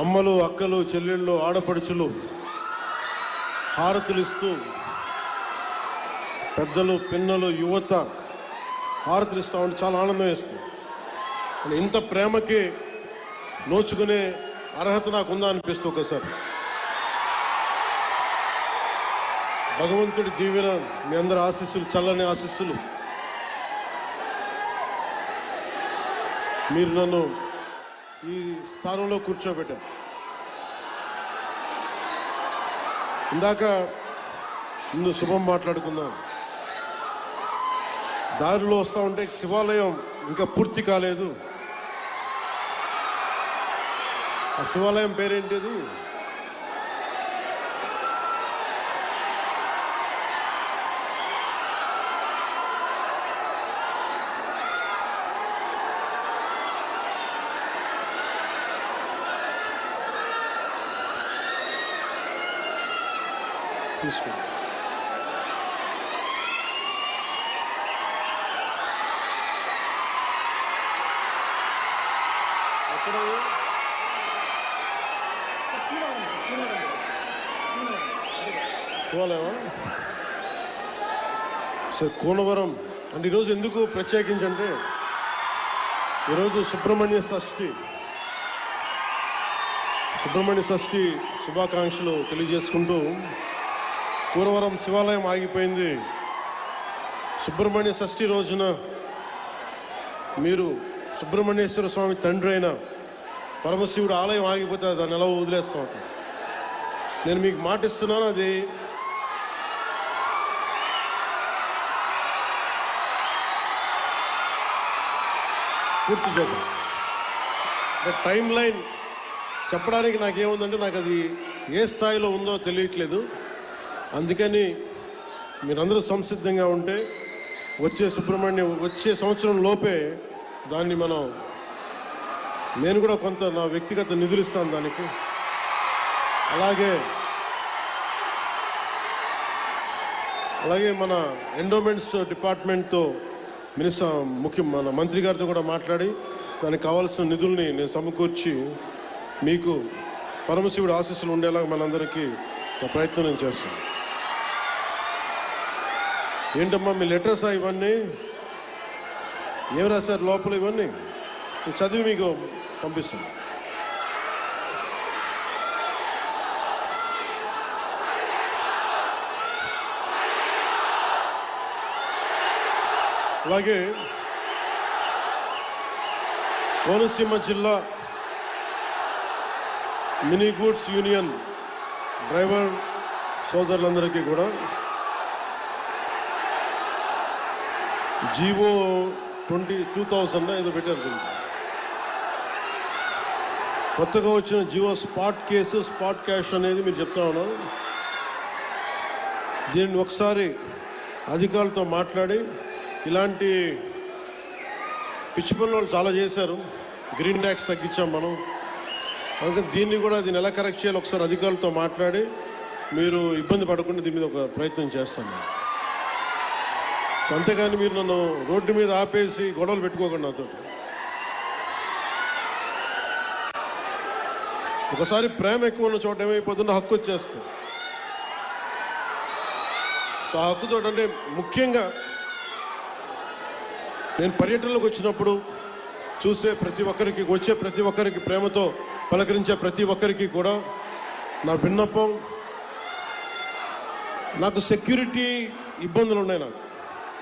అమ్మలు అక్కలు చెల్లెళ్ళు ఆడపడుచులు హారతులు ఇస్తూ పెద్దలు పిన్నలు యువత హారతులు ఇస్తూ ఉంటే చాలా ఆనందం వేస్తుంది. ఇంత ప్రేమకి నోచుకునే అర్హత నాకు ఉందా అనిపిస్తూ ఒకసారి. భగవంతుడి దీవెన మీ అందరి ఆశీస్సులు చల్లని ఆశీస్సులు. మీరు నన్ను ఈ స్థానంలో కూర్చోబెట్టారు. ఇందాక ముందు శుభం మాట్లాడుకుందాం. దారిలో వస్తూ ఉంటే శివాలయం ఇంకా పూర్తి కాలేదు. ఆ శివాలయం పేరేంటిది? తీసుకో ఎక్కడ కోనవరం. అంటే ఈరోజు ఎందుకు ప్రత్యేకించంటే ఈరోజు సుబ్రహ్మణ్య షష్ఠి. సుబ్రహ్మణ్య షష్ఠి శుభాకాంక్షలు తెలియజేసుకుంటూ కూరవరం శివాలయం ఆగిపోయింది. సుబ్రహ్మణ్య షష్ఠి రోజున మీరు సుబ్రహ్మణ్యేశ్వర స్వామి తండ్రి అయిన పరమశివుడు ఆలయం ఆగిపోతే దాన్ని ఎలా వదిలేస్తాం నేను మీకు మాట ఇస్తున్నాను అది పూర్తి చేద్దాం. టైం లైన్ చెప్పడానికి నాకేముందంటే నాకు అది ఏ స్థాయిలో ఉందో తెలియట్లేదు. అందుకని మీరందరూ సంసిద్ధంగా ఉంటే వచ్చే సుబ్రహ్మణ్యం వచ్చే సంవత్సరం లోపే దాన్ని మనం నేను కూడా కొంత నా వ్యక్తిగత నిధులు ఇస్తాను దానికి. అలాగే అలాగే మన ఎండోమెంట్స్ డిపార్ట్మెంట్తో మినిస్టర్ ముఖ్య మన మంత్రి గారితో కూడా మాట్లాడి దానికి కావాల్సిన నిధుల్ని నేను సమకూర్చి మీకు పరమశివుడు ఆశీస్సులు ఉండేలాగా మనందరికీ ప్రయత్నం నేను చేస్తాను. ఏంటమ్మా మీ లెటర్స్ ఇవన్నీ? ఏం రాశారు లోపల ఇవన్నీ? చదివి మీకు పంపిస్తాను. అలాగే కోనసీమ జిల్లా మినీ గూడ్స్ యూనియన్ డ్రైవర్ సోదరులందరికీ కూడా జీవో ట్వంటీ టూ థౌజండ్ ఏదో పెట్టారు కొత్తగా వచ్చిన Jio spot case spot cash అనేది మీరు చెప్తా ఉన్నాను దీన్ని ఒకసారి అధికారులతో మాట్లాడి ఇలాంటి పిచ్చి పనులు వాళ్ళు చాలా చేశారు. గ్రీన్ ట్యాక్స్ తగ్గించాం మనం. అందుకని దీన్ని కూడా దీన్ని ఎలా కరెక్ట్ చేయాలి ఒకసారి అధికారులతో మాట్లాడి మీరు ఇబ్బంది పడకుండా దీని మీద ఒక ప్రయత్నం చేస్తాను. నేను. సో అంతేగాని మీరు నన్ను రోడ్డు మీద ఆపేసి గొడవలు పెట్టుకోకండి నాతో. ఒకసారి ప్రేమ ఎక్కువ ఉన్న చోట ఏమైపోతుందో హక్కు వచ్చేస్తుంది. సో ఆ హక్కుతో అంటే ముఖ్యంగా నేను పర్యటనలోకి వచ్చినప్పుడు చూసే ప్రతి ఒక్కరికి వచ్చే ప్రతి ఒక్కరికి ప్రేమతో పలకరించే ప్రతి ఒక్కరికి కూడా నా విన్నపం నాకు సెక్యూరిటీ ఇబ్బందులు ఉన్నాయి నాకు.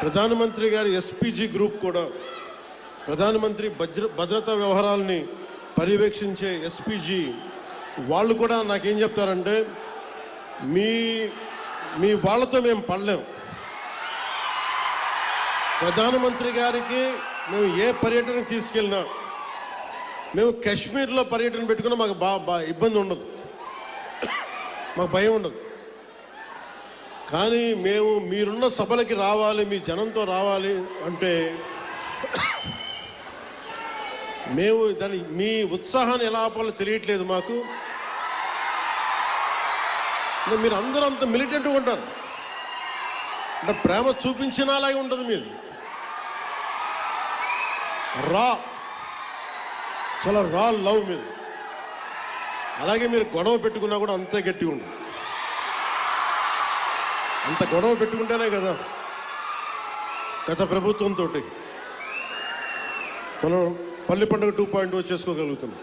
ప్రధానమంత్రి గారి ఎస్పీజీ గ్రూప్ కూడా ప్రధానమంత్రి భద్ర భద్రతా వ్యవహారాలని పర్యవేక్షించే ఎస్పీజీ వాళ్ళు కూడా నాకేం చెప్తారంటే మీ మీ వాళ్ళతో మేము పడలేం. ప్రధానమంత్రి గారికి మేము ఏ పర్యటనకు తీసుకెళ్ళినా మేము కాశ్మీర్లో పర్యటన పెట్టుకున్నా మాకు బా బా ఇబ్బంది ఉండదు. మాకు భయం ఉండదు. కానీ మేము మీరున్న సభలకి రావాలి మీ జనంతో రావాలి అంటే మేము దాని మీ ఉత్సాహాన్ని ఎలా ఆపాలో తెలియట్లేదు మాకు. అంటే మీరు అందరూ అంత మిలిటెంట్గా ఉంటారు. అంటే ప్రేమ చూపించిన అలాగే ఉంటుంది మీది. రా. చాలా రా లవ్ మీరు అలాగే మీరు గొడవ పెట్టుకున్నా కూడా అంతే గట్టిగా ఉంటుంది అంత గొడవ పెట్టుకుంటేనే కదా. గత ప్రభుత్వంతో మనం పల్లి పండుగ టూ పాయింట్ చేసుకోగలుగుతున్నాం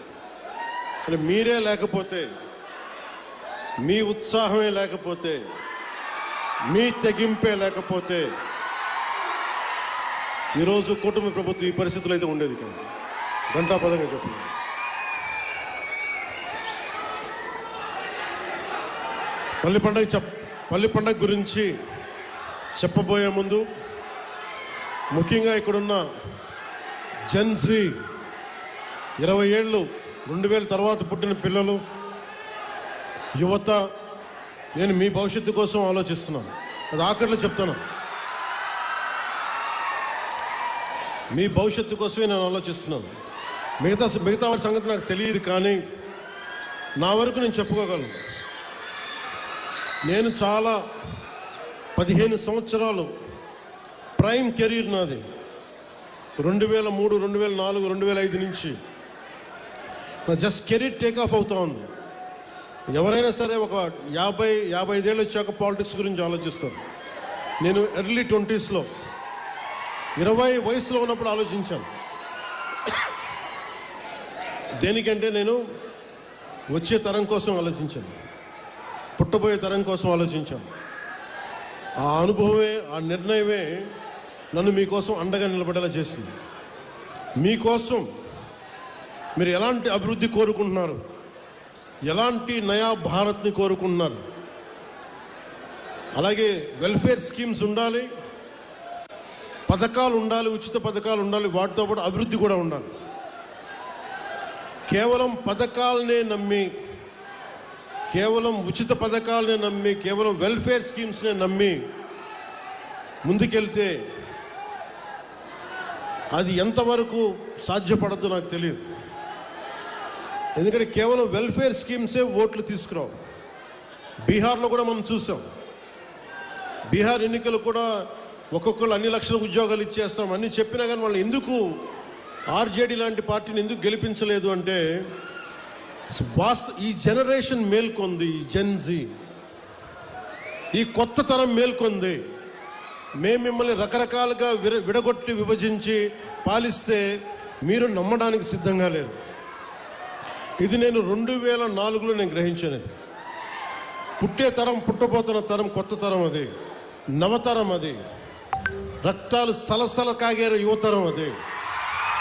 కానీ మీరే లేకపోతే మీ ఉత్సాహమే లేకపోతే మీ తెగింపే లేకపోతే ఈరోజు కుటుంబ ప్రభుత్వం ఈ పరిస్థితులు అయితే ఉండేది కాదు. గంటాపదంగా చెప్పండి. పల్లి పండుగ చెప్ పల్లి పండగ గురించి చెప్పబోయే ముందు ముఖ్యంగా ఇక్కడున్న జెన్సీ ఇరవై ఏళ్ళు రెండు వేల తర్వాత పుట్టిన పిల్లలు యువత నేను మీ భవిష్యత్తు కోసం ఆలోచిస్తున్నాను. అది ఆఖరిలో చెప్తాను. మీ భవిష్యత్తు కోసమే నేను ఆలోచిస్తున్నాను. మిగతా మిగతా వారి సంగతి నాకు తెలియదు కానీ నా వరకు నేను చెప్పుకోగలను. నేను చాలా పదిహేను సంవత్సరాలు ప్రైమ్ కెరీర్ నాది. రెండు వేల మూడు రెండు వేల నాలుగు రెండు వేల ఐదు నుంచి. నా జస్ట్ కెరీర్ టేక్ ఆఫ్ అవుతా ఉంది. ఎవరైనా సరే ఒక యాభై యాభై ఐదేళ్ళు వచ్చాక పాలిటిక్స్ గురించి ఆలోచిస్తారు. నేను ఎర్లీ ట్వంటీస్లో ఇరవై వయసులో ఉన్నప్పుడు ఆలోచించాను. దేనికంటే నేను వచ్చే తరం కోసం ఆలోచించాను. పుట్టబోయే తరం కోసం ఆలోచించాం. ఆ అనుభవమే ఆ నిర్ణయమే నన్ను మీకోసం అండగా నిలబడేలా చేసింది. మీకోసం మీరు ఎలాంటి అభివృద్ధి కోరుకుంటున్నారు? ఎలాంటి నయా భారత్ని కోరుకుంటున్నారు? అలాగే వెల్ఫేర్ స్కీమ్స్ ఉండాలి పథకాలు ఉండాలి ఉచిత పథకాలు ఉండాలి వాటితో పాటు అభివృద్ధి కూడా ఉండాలి. కేవలం పథకాలనే నమ్మి కేవలం ఉచిత పథకాలనే నమ్మి కేవలం వెల్ఫేర్ స్కీమ్స్నే నమ్మి ముందుకెళ్తే అది ఎంతవరకు సాధ్యపడద్దు నాకు తెలియదు. ఎందుకంటే కేవలం వెల్ఫేర్ స్కీమ్సే ఓట్లు తీసుకురావు. బీహార్లో కూడా మనం చూసాం. బీహార్ ఎన్నికలు కూడా ఒక్కొక్కరు అన్ని లక్షల ఉద్యోగాలు ఇచ్చేస్తాం. అన్ని చెప్పినా కానీ వాళ్ళు ఎందుకు ఆర్జేడీ లాంటి పార్టీని ఎందుకు గెలిపించలేదు అంటే వాస్త ఈ జనరేషన్ మేల్కొంది ఈ జెన్జీ ఈ కొత్త తరం మేల్కొంది. మేము మిమ్మల్ని రకరకాలుగా విర విడగొట్టి విభజించి పాలిస్తే మీరు నమ్మడానికి సిద్ధంగా లేరు. ఇది నేను రెండు వేల నాలుగులో నేను గ్రహించినది పుట్టే తరం పుట్టబోతున్న తరం కొత్త తరం అది. నవతరం అది. రక్తాలు సలసల కాగేరు యువతరం అది.